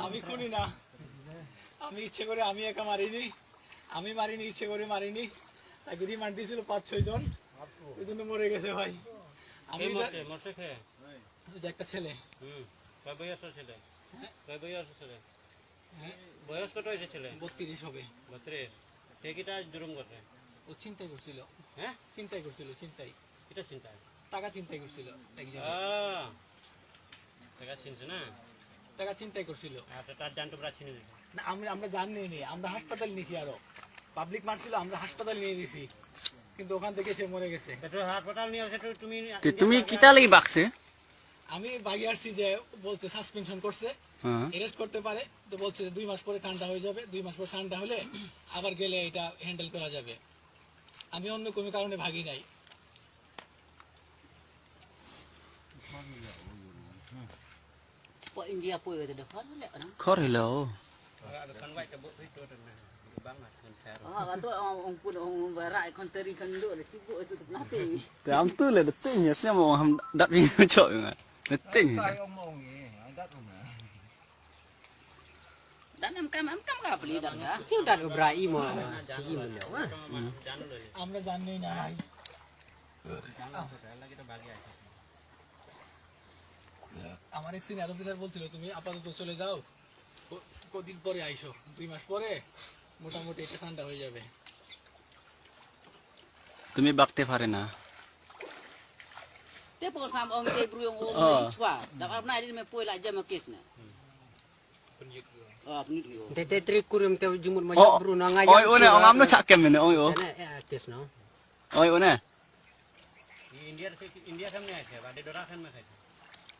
আমি খুনি না। আমি ইচ্ছে করে আমি একা মারিনি। আমি মারিনি ইচ্ছে করে মারিনি। তাকে রিমান্ড দিয়েছিল পাঁচ ছয় জন। ওই জন্য মরে গেছে ভাই। আমি এটা- একটা ছেলে। হুম বয়স ছেলে? হ্যাঁ? হ্যাঁ, বয়স কত হয়েছে ছেলে? বত্রিশ হবে। বত্রিশ। করছে? ও চিন্তাই করছিল। হ্যাঁ? চিন্তাই করছিল চিন্তাই চিন্তা টাকা চিন্তাই করছিল টাকা চিনছে না? টাকা চিন্তাই করছিল। তার ছিনে না আমরা আমরা জানি নি আমরা হাসপাতাল নিয়েছি আরও। পাবলিক মারছিল আমরা হাসপাতাল নিয়ে দিয়েছি কিন্তু ওখান থেকে সে মরে গেছে। হাসপাতাল নিয়ে তুমি তে তুমি কিতা লাগি বাকছে আমি বাগি আসছি যে বলছে সাসপেনশন করছে। হ্যাঁ। অ্যারেস্ট করতে পারে। তো বলছে যে দুই মাস পরে ঠান্ডা হয়ে যাবে। দুই মাস পরে ঠান্ডা হলে আবার গেলে এটা হ্যান্ডেল করা যাবে। আমি অন্য কোনো কারণে ভাগি নাই। Pak India apa ya tadi? Kau nak kan? Kau hello. Kau ada Ah, kata orang pun orang barat kontri kan duduk dah sibuk lah tu nothing. Tak betul lah detingnya siapa orang dak ni cocok Dan amkam amkam ke beli dah dah. Si udah berai mo. Ti mo lah. Amra jan ni nah. Kita bagi aja. আমার এক senior officer বলছিল তুমি আপাতত চলে যাও। কদিন পরে আইসো। দুই মাস পরে মোটামুটি এটা ঠান্ডা হয়ে যাবে। তুমি বাকতে পারে না। তে পোসাম অং তে ব্রু অং ওম ছুয়া। দা আপনা না দে দে ট্রিক কুরুম তে জুমুর না ইন্ডিয়া ইন্ডিয়া সামনে আছে।